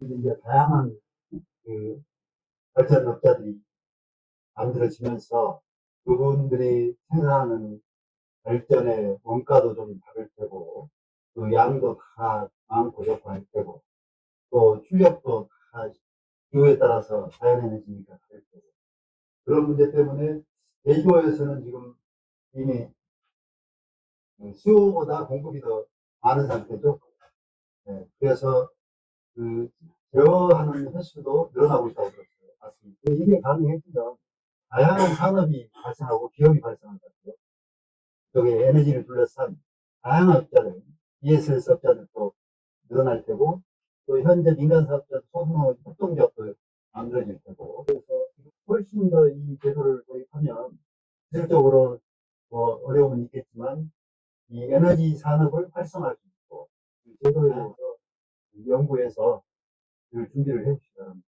이제 다양한 그 발전업자들이 만들어지면서 그분들이 생산하는 발전의 원가도 좀 다를 테고 그 양도 다 많고 적고 할 테고 또 출력도 다 기후에 따라서 자연에너지니까 다를 테고 그런 문제 때문에 제주도에서는 지금 이미 그 수요보다 공급이 더 많은 상태죠. 네, 그래서 그 제어하는 횟수도 늘어나고 있다고 들었어요. 맞습니다. 그 이게 가능해지면 다양한 산업이 발생하고 기업이 같아요. 여기 에너지를 둘러싼 다양한 업자들, ESS 업자들도 늘어날 테고, 또 현재 민간 사업자 소규모 협동조합도 만들어질 테고, 그래서 훨씬 더 이 제도를 도입하면, 실질적으로 뭐 어려움은 있겠지만, 이 에너지 산업을 활성화할 수 있고, 이 제도에 대해서 연구해서 그 준비를 해 주시기 바랍니다.